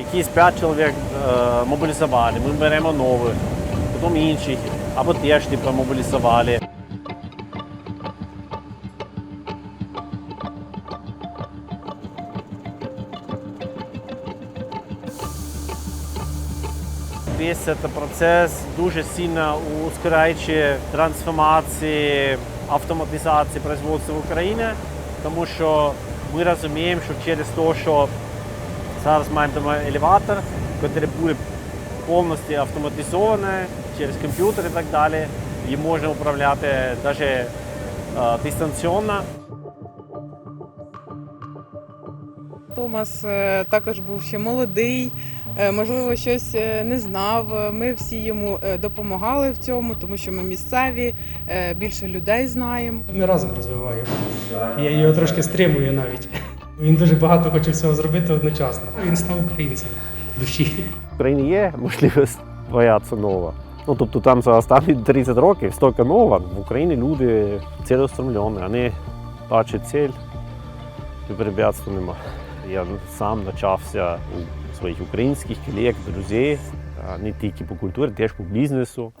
Якісь 5 чоловік е, мобілізували, ми беремо нових, потім інших, або теж типу, мобілізували. Весь цей процес дуже сильно ускоряючи трансформації, автоматизації производства в Україні, тому що ми розуміємо, що через те, що зараз маємо дома елеватор, який буде повністю автоматизований через комп'ютер і так далі, і можна управляти навіть е, дистанційно. Томас е, також був ще молодий, е, можливо, щось не знав. Ми всі йому допомагали в цьому, тому що ми місцеві, більше людей знаємо. Ми разом розвиваємо. Я його трошки стримую навіть. Він дуже багато хоче всього зробити одночасно. Він став українцем в душі. В Україні є можливість боятися нового. Ну, тобто там за останні 30 років стільки нового, в Україні люди цілеустремлені, вони бачать ціль, і препятствий нема. Я сам навчався у своїх українських колег, друзів, не тільки по культурі, теж по бізнесу.